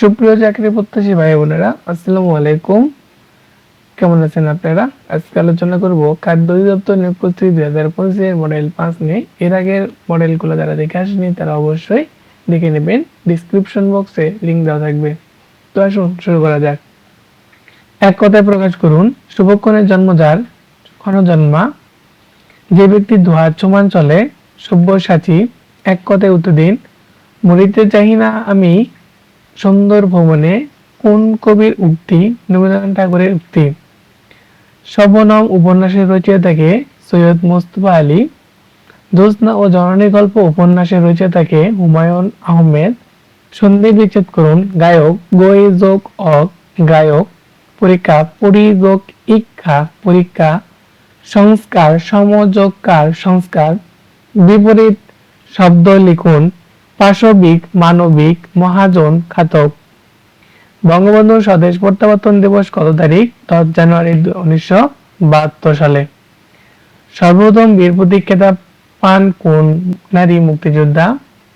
সুপ্রিয় চাকরি প্রত্যাশী ভাই বোনেরা, আসসালামু আলাইকুম। কেমন আছেন আপনারা? আজকে আলোচনা করব খাদ্য অধিদপ্তর নিয়োগ প্রস্তুতি দুই হাজার পঁচিশের মডেল পাঁচ নিয়ে। এর আগের মডেলগুলো যারা দেখে আসেনি তারা অবশ্যই দেখে নেবেন। ডিসক্রিপশন বক্সে লিঙ্ক দেওয়া থাকবে। তো আসুন, শুরু করা যাক। এক কথায় প্রকাশ করুন, শুভক্ষণের জন্ম যার? ক্ষণজন্মা। যে ব্যক্তির দুহাত সমান চলে, সব্যসাচী, এক কথায় উত্তর দিন, মরিতে চাহি না আমি সুন্দর ভবনে কোন কবির উক্তি রবীন্দ্রনাথ ঠাকুরের উক্তি? শবনম উপন্যাসের রচয়িতাকে সৈয়দ মোস্তফা আলী। জ্যোৎস্না ও জননী গল্প উপন্যাসের রচয়িতাকে হুমায়ুন আহমেদ। সন্ধি বিচ্ছেদ করুন গায়ক গই যোগ অক গায়ক, পরীক্ষা পরিযোগ ইক্ষা পরীক্ষা, সংস্কার সমযোগকার সংস্কার। বিপরীত শব্দ লিখুন পাশবিক, মানবিক, মহাজন খাতক বঙ্গবন্ধু স্বদেশ প্রত্যাবর্তন দিবস কত তারিখ? দশ জানুয়ারি উনিশশো বাহাত্তর সালে। সর্বপ্রথম বীর প্রতীক খেতাব পান কোন নারী মুক্তিযোদ্ধা?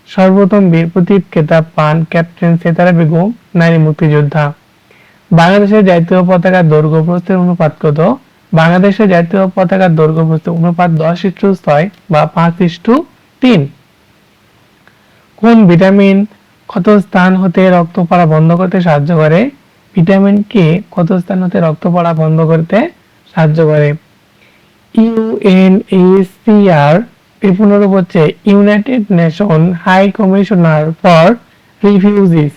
সর্বপ্রথম বীর প্রতীক খেতাব পান ক্যাপ্টেন সেতারা বেগম, নারী মুক্তিযোদ্ধা। বাংলাদেশের জাতীয় পতাকার দৈর্ঘ্য প্রস্থের অনুপাত কত? বাংলাদেশের জাতীয় পতাকার দৈর্ঘ্য প্রস্থের অনুপাত দশ ইস্টু ছয় বা পাঁচ ইস্টু তিন। কোন ভিটামিন কত স্থান হতে রক্ত পড়া বন্ধ করতে সাহায্য করে? ভিটামিন কে ক্ষত স্থান হতে রক্ত পড়া বন্ধ করতে সাহায্য করে? ইউএনএসিআর এর পুনরূপ হচ্ছে united nation high commissioner for refugees.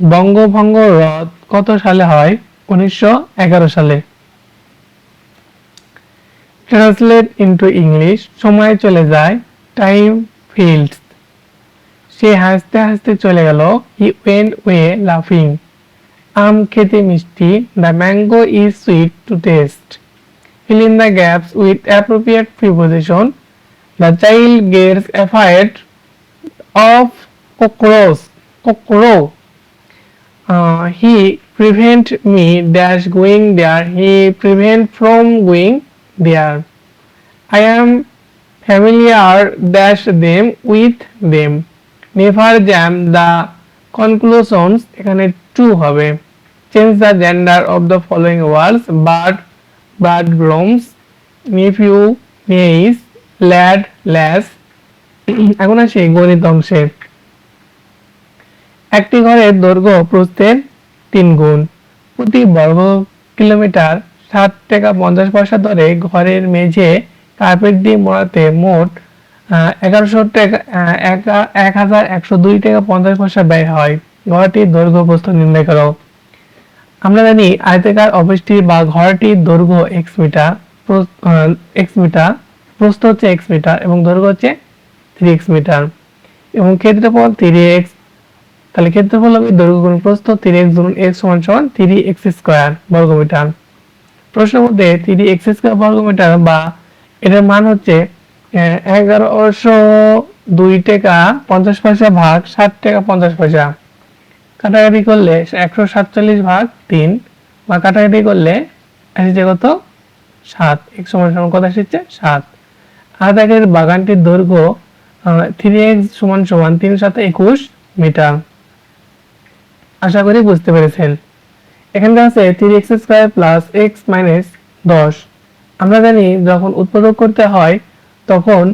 বঙ্গভঙ্গ রদ কত সালে হয়? উনিশশো এগারো সালে। Translate into English. সময় চলে যায় টাইম ফিল্ডস। সে হাসতে হাসতে চলে গেল হি ওয়েন্ট ওয়ে লাফিং আম খেতে মিষ্টি the mango is sweet to taste fill in the gaps with appropriate preposition the child gets afraid of cockroach cockroach uh, he prevent me dash going there he prevent from going there i am familiar dash them with them never jump the conclusions এখানে to হবে। Change the gender of the following words bird bird grooms nephew niece lad lass এখন আসি গণিত অংশে। একটি ঘরের দৈর্ঘ্য প্রস্থের তিন গুণ। প্রতি বর্গ কিলোমিটার ষাট টাকা পঞ্চাশ পয়সা ধরে ঘরের মেঝে কার্পেট দিয়ে মোড়াতে মোট এগারোশো টাকা এক- হাজার একশো দুই টাকা পঞ্চাশ পয়সা ব্যয় হয়। ঘরটির দৈর্ঘ্য প্রস্থ নির্ণয় করো। আমরা জানি আয়তাকার অফিসটি বা ঘরটির দৈর্ঘ্য এক্স মিটার এক্স মিটার প্রস্থ হচ্ছে এক্স মিটার এবং দৈর্ঘ্য হচ্ছে থ্রি এক্স মিটার এবং ক্ষেত্রফল থ্রি এক্স তাহলে ক্ষেত্রফল হবে দৈর্ঘ্য গুণ প্রস্থ থ্রি এক্স গুণ এক্স সমান সমান থ্রি এক্স স্কোয়ার বর্গমিটার। প্রশ্নের মধ্যে থ্রি এক্স স্কোয়ার বর্গমিটার বা এটার মান হচ্ছে এগারোশো দুই টাকা পঞ্চাশ পয়সা ভাগ ষাট টাকা পঞ্চাশ পয়সা। কাটাকাটি করলে একশো সাতচল্লিশ ভাগ তিন বা কাটাকাটি করলে আসছে কত? সাত। এক সমান সমান কত আসছে সাত। আধাকের বাগানটির দৈর্ঘ্য থ্রি এক্স সমান সমান তিন সাথে একুশ মিটার। আশা করি বুঝতে পেরেছেন। এখানে আছে three x square plus x minus দশ। আমরা জানি যখন উৎপাদক করতে হয় তখন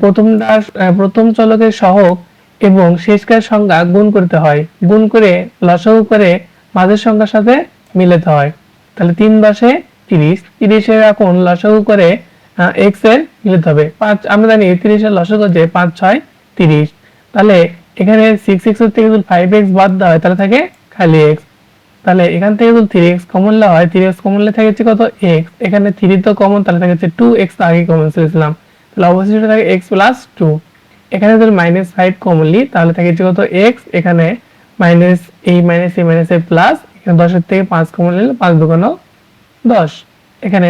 প্রথমটা আহ, প্রথম চলকের সহগ এবং শেষকার সংখ্যা গুণ করতে হয়। গুণ করে লসাগু করে মাঝের সংখ্যার সাথে মিলাতে হয়। তাহলে তিন দশে তিরিশ তিরিশের এখন লসাগু করে এক্সের মিলাতে হবে। পাঁচ আমরা জানি তিরিশের লসাগু যে পাঁচ ছয় তিরিশ। তাহলে এখানে সিক্স এক্স থেকে যদি ফাইভ এক্স বাদ দেওয়া হয় তাহলে থাকে খালি এক্স তাহলে এখান থেকে যদি থ্রি এক্স কমন হয় থ্রি এক্স কমন থাকে হচ্ছে কত? এক্স এখানে থ্রি তো কমন তাহলে থাকে হচ্ছে টু এক্স আগে কমন ছেড়েছিলাম তাহলে অবশিষ্ট থাকে এক্স প্লাস টু এখানে যদি মাইনাস ফাইভ তাহলে থাকে এক্স এখানে মাইনাস এই মাইনাস এই মাইনাস এই প্লাস এখানে দশের থেকে পাঁচ কমন নিলে পাঁচ দশ। এখানে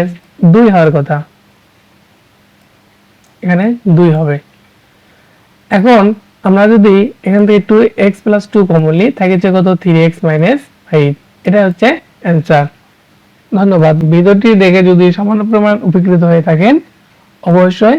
দুই হওয়ার কথা। এখানে দুই হবে। এখন আমরা যদি এখান থেকে two x plus two commonly থাকে হচ্ছে কত থ্রি এক্স মাইনাস ফাইভ এটা হচ্ছে অ্যান্সার ধন্যবাদ। ভিডিওটি দেখে যদি সামান্য পরিমাণ উপকৃত হয়ে থাকেন, অবশ্যই